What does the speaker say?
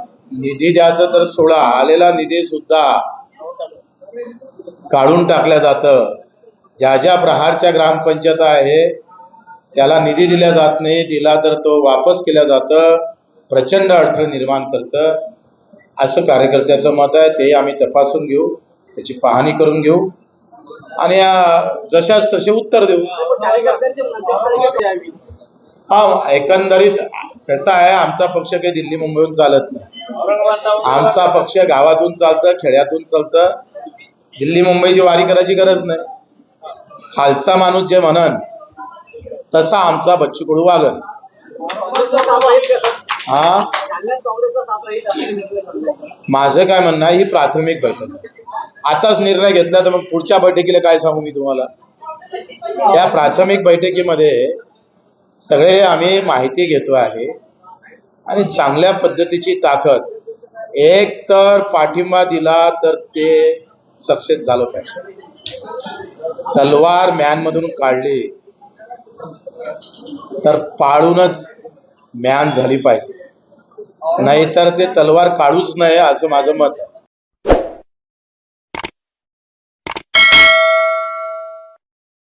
निधी द्यायचं तर सोडा आलेला निधी सुद्धा काढून टाकल्या जातं. ज्या ज्या प्रहारच्या ग्रामपंचायत आहे त्याला निधी दिला जात नाही दिला तर तो वापस केला जातं प्रचंड अडथळे निर्माण करतं. असं कार्यकर्त्याचं मत आहे ते आम्ही तपासून घेऊ त्याची पाहणी करून घेऊ. आणि अं, जशास तसे उत्तर देऊ. हा एकंदरीत कसं आहे आमचा पक्ष काही दिल्ली मुंबईहून चालत नाही. आमचा पक्ष गावातून चालतं खेड्यातून चालतं. दिल्ली मुंबईची वारी करायची गरज नाही. खालचा माणूस जे म्हणन तसा आमचा बच्चू कडू वागन. हा? माझं काय म्हणणं आहे ही प्राथमिक बैठक आहे. आताच निर्णय घेतला तर मग पुढच्या बैठकीला काय सांगू मी तुम्हाला? या प्राथमिक बैठकीमध्ये सगळे आम्ही माहिती घेतो आहे. आणि चांगल्या पद्धतीची ताकद एक तर पाठिंबा दिला तर ते सक्सेस झालं पाहिजे. तलवार मॅनमधून काढली तर पाळूनच मॅन झाली पाहिजे. नाहीतर ते तलवार काढूच नये असं माझं मत आहे.